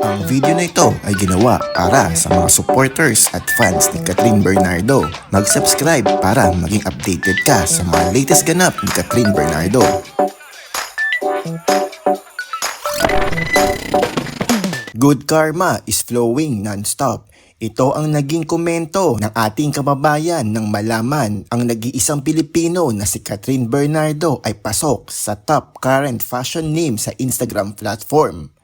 Ang video na ito ay ginawa para sa mga supporters at fans ni Catherine Bernardo. Mag-subscribe para maging updated ka sa mga latest ganap ni Catherine Bernardo. Good karma is flowing non-stop. Ito ang naging komento ng ating kababayan nang malaman ang nag-iisang Pilipino na si Catherine Bernardo ay pasok sa top current fashion name sa Instagram platform.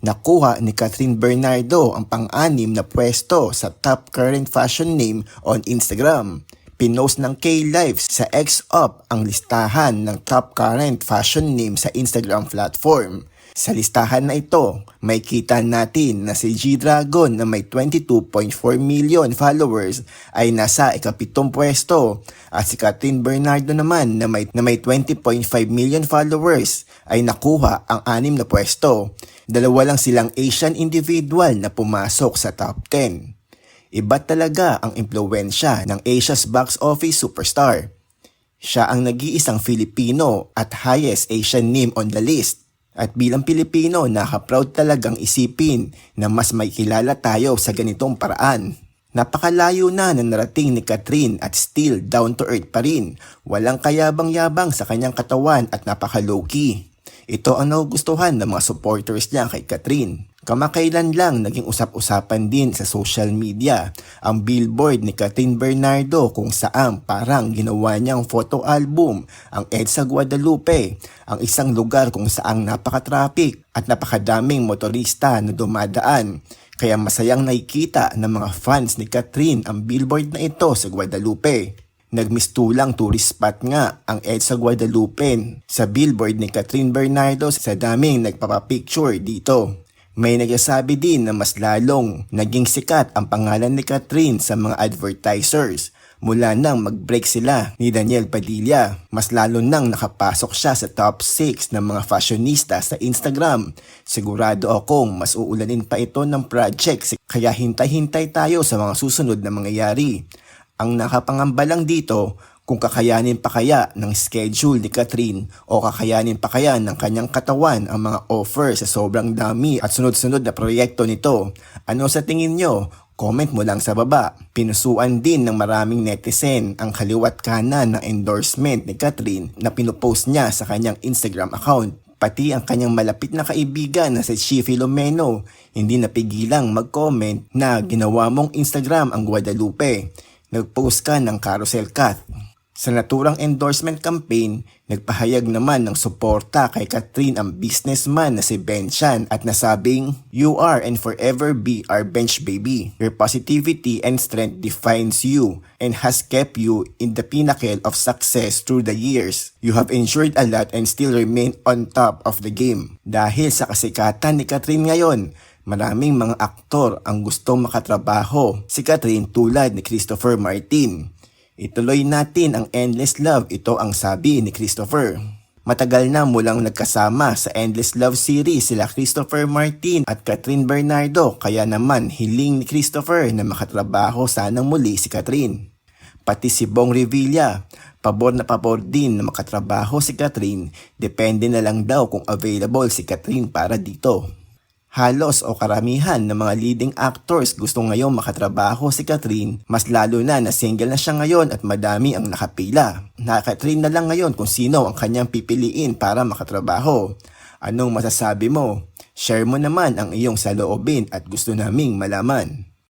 Nakuha ni Catherine Bernardo ang pang-anim na pwesto sa top current fashion name on Instagram. Pinost ng K-Live sa X-Up ang listahan ng top current fashion name sa Instagram platform. Sa listahan na ito, may kita natin na si G-Dragon na may 22.4 million followers ay nasa ikapitong pwesto at si Catherine Bernardo naman na may, na may 20.5 million followers ay nakuha ang anim na pwesto. Dalawa lang silang Asian individual na pumasok sa top 10. Iba talaga ang impluensya ng Asia's box office superstar. Siya ang nag-iisang Filipino at highest Asian name on the list. At bilang Pilipino, nakaproud talagang isipin na mas may kilala tayo sa ganitong paraan. Napakalayo na ng narating ni Catherine at still down to earth pa rin. Walang kayabang-yabang sa kanyang katawan at napaka-low-key. Ito ang nagugustuhan ng mga supporters niya kay Catherine. Kamakailan lang naging usap-usapan din sa social media ang billboard ni Catherine Bernardo kung saan parang ginawa niyang photo album ang EDSA Guadalupe, ang isang lugar kung saan napaka-traffic at napakadaming motorista na dumadaan. Kaya masayang nakikita ng mga fans ni Catherine ang billboard na ito sa Guadalupe. Nagmistulang tourist spot nga ang EDSA Guadalupe sa billboard ni Catherine Bernardo sa daming nagpapapicture dito. May nagsasabi din na mas lalong naging sikat ang pangalan ni Catherine sa mga advertisers mula nang mag-break sila ni Daniel Padilla. Mas lalo nang nakapasok siya sa top 6 ng mga fashionista sa Instagram. Sigurado akong mas uulanin pa ito ng project kaya hintay-hintay tayo sa mga susunod na mangyayari. Ang nakapangamba lang dito kung kakayanin pa kaya ng schedule ni Catherine o kakayanin pa kaya ng kanyang katawan ang mga offer sa sobrang dami at sunod-sunod na proyekto nito. Ano sa tingin nyo? Comment mo lang sa baba. Pinusuan din ng maraming netizen ang kaliwat kanan ng endorsement ni Catherine na pinupost niya sa kanyang Instagram account. Pati ang kanyang malapit na kaibigan na si Chi Filomeno, hindi napigilang mag-comment na ginawa mong Instagram ang Guadalupe. Nag-post ka ng carousel cut. Sa naturang endorsement campaign, nagpahayag naman ng suporta kay Catherine ang businessman na si Ben Chan at nasabing, You are and forever be our bench baby. Your positivity and strength defines you and has kept you in the pinnacle of success through the years. You have ensured a lot and still remain on top of the game. Dahil sa kasikatan ni Catherine ngayon, maraming mga aktor ang gustong makatrabaho si Catherine tulad ni Christopher Martin. Ituloy natin ang Endless Love, ito ang sabi ni Christopher. Matagal na mulang nagkasama sa Endless Love series sila Christopher Martin at Catherine Bernardo kaya naman hiling ni Christopher na makatrabaho sanang muli si Catherine. Pati si Bong Revilla, pabor na pabor din na makatrabaho si Catherine, depende na lang daw kung available si Catherine para dito. Halos o karamihan ng mga leading actors gusto ngayong makatrabaho si Catherine, mas lalo na na single na siya ngayon at madami ang nakapila. Na Catherine na lang ngayon kung sino ang kanyang pipiliin para makatrabaho. Anong masasabi mo? Share mo naman ang iyong saloobin at gusto naming malaman.